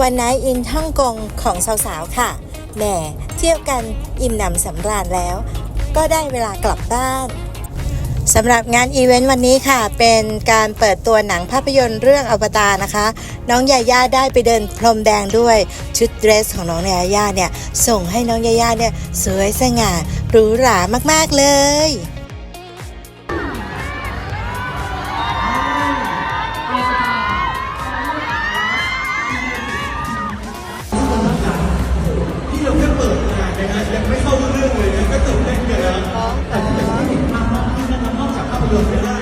วันไนอินฮ่องกงของสาวๆ ค่ะ แหมเที่ยวกันอิ่มหนำสำราญแล้ว ก็ได้เวลากลับบ้านสำหรับงานอีเวนต์วันนี้ค่ะ เป็นการเปิดตัวหนังภาพยนตร์เรื่องอวตารนะคะ น้องยาย่าได้ไปเดินพรมแดงด้วย ชุดเดรสของน้องยาย่าเนี่ย ส่งให้น้องยาย่าเนี่ย สวยสง่าหรูหรามากๆเลย แล้วแต่ที่จะได้เห็นภาพมากขึ้นนะครับนอกจากภาพยนตร์แล้ว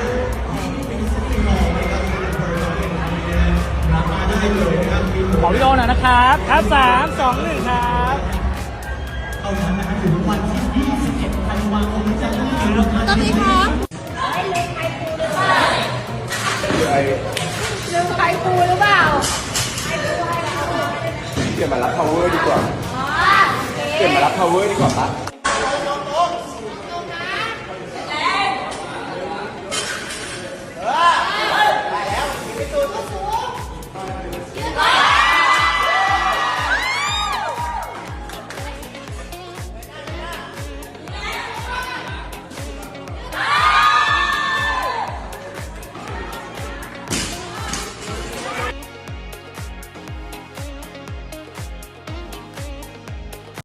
เป็นสตรีมมอลนะครับเป็นโปรโมชั่นนะฮะรับมาได้เลยนะครับมีขอวิดีโอหน่อยนะครับ ครับสามสองหนึ่งครับเท่านั้นนะครับถึงวันที่21ธันวาคมนี้จะเริ่มแล้วครับต้องมีพร้อมลืมไข่ปูหรือเปล่าเปลี่ยนมารับ power ดีกว่าเปลี่ยนมารับ power ดีกว่าปะ